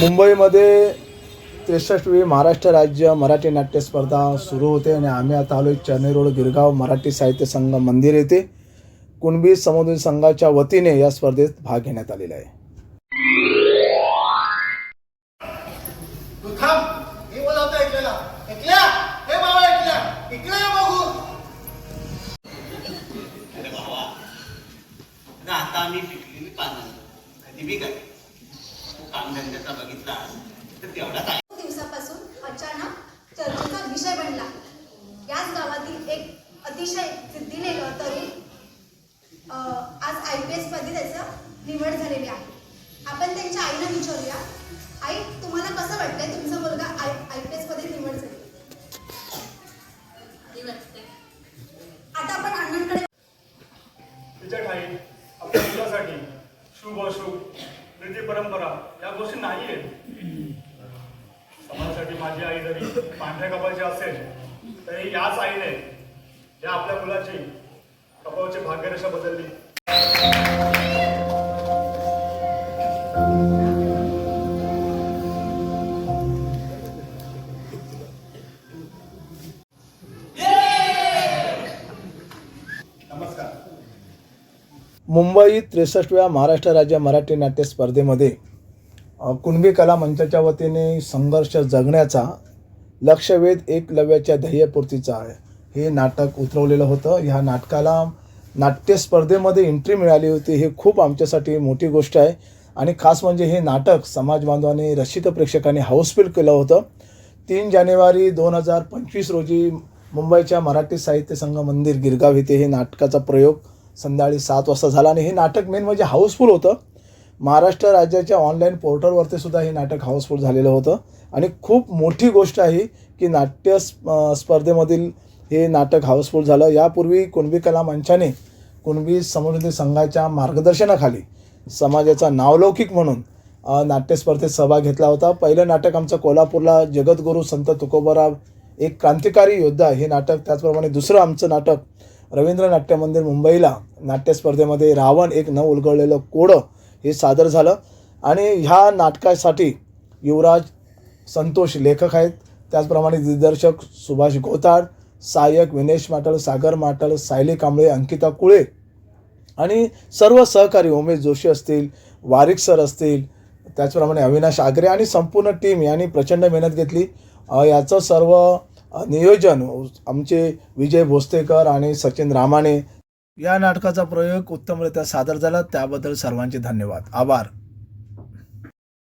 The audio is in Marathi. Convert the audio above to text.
मुंबईमध्ये त्रेसष्टवी महाराष्ट्र राज्य मराठी नाट्य स्पर्धा सुरू होते आणि आम्ही आता आलो चेन्नई रोड गिरगाव मराठी साहित्य संघ मंदिर येथे. कुणबी समुदाय संघाच्या वतीने या स्पर्धेत भाग घेण्यात आलेला आहे. हे आता आम्ही पिकलेली पानं कधी बी काय. कामधंद्याचा बघितला तर तेवढाच आहे. दिवसापासून अचानक चर्चेचा विषय बनला. याच गावातील एक अतिशय सिद्धीने तरुण अ, आज आय पी एसमध्ये त्याचं निवड झालेली आहे. आपण त्यांच्या आईला विचारूया. आई तुम्हाला कसं वाटतंय तुमचा मुलगा आय आय पी एसमध्ये निवड झाली? आता आपण अण्णांकडे तिच्या ठाई आपल्या मुलासाठी शुभ अशुभ रीती परंपरा या गोष्टी नाही आहेत समाजासाठी माझी आई जरी पांढऱ्या कपाची असेल तरी याच आईने या आपल्या मुलाची कपाची भाग्यरेषा बदलली. मुंबई त्रेसष्टव्या महाराष्ट्र राज्य मराठी नाट्य स्पर्धेमध्ये कुणबी कला मंचाच्या वतीने संघर्ष जगण्याचा लक्षवेध एकलव्याच्या ध्येयपूर्तीचा हे नाटक उतरवलेलं होतं. ह्या नाटकाला नाट्य स्पर्धेमध्ये एंट्री मिळाली होती. हे खूप आमच्यासाठी मोठी गोष्ट आहे. आणि खास म्हणजे हे नाटक समाज बांधवाने रसिक प्रेक्षकांनी हाऊसफुल केलं होतं. तीन जानेवारी दोन हजार पंचवीस रोजी मुंबईच्या मराठी साहित्य संघ मंदिर गिरगाव येथे हे नाटकाचा प्रयोग संध्याकाळी सात वाजता झाला आणि हे नाटक मेन म्हणजे हाऊसफुल होतं. महाराष्ट्र राज्याच्या ऑनलाईन पोर्टलवरती सुद्धा हे नाटक हाऊसफुल झालेलं होतं. आणि खूप मोठी गोष्ट आहे की नाट्य स्पर्धेमधील हे नाटक हाऊसफुल झालं. यापूर्वी कुणबी कला मंचाने कुणबी समृद्धी संघाच्या मार्गदर्शनाखाली समाजाचा नावलौकिक म्हणून नाट्यस्पर्धेत सहभाग घेतला होता. पहिलं नाटक आमचं कोल्हापूरला जगद्गुरू संत तुकोबराव एक क्रांतिकारी योद्धा हे नाटक त्याचप्रमाणे दुसरं आमचं नाटक रवींद्र नाट्य मंदिर मुंबईला नाट्यस्पर्धेमध्ये रावण एक न उलगडलेलं कोडं हे सादर झालं. आणि ह्या नाटकासाठी युवराज संतोष लेखक आहेत. त्याचप्रमाणे दिग्दर्शक सुभाष गोताड सहाय्यक विनेश माटल सागर माटल सायली कांबळे अंकिता कुळे आणि सर्व सहकारी उमेश जोशी असतील वारिक सर असतील त्याचप्रमाणे अविनाश आगरे आणि संपूर्ण टीम यांनी प्रचंड मेहनत घेतली. याचं सर्व नियोजन आमचे विजय भोसतेकर आणि सचिन रामाने. या नाटकाचा प्रयोग उत्तमरित्या सादर झाला. त्याबद्दल सर्वांचे धन्यवाद. आभार.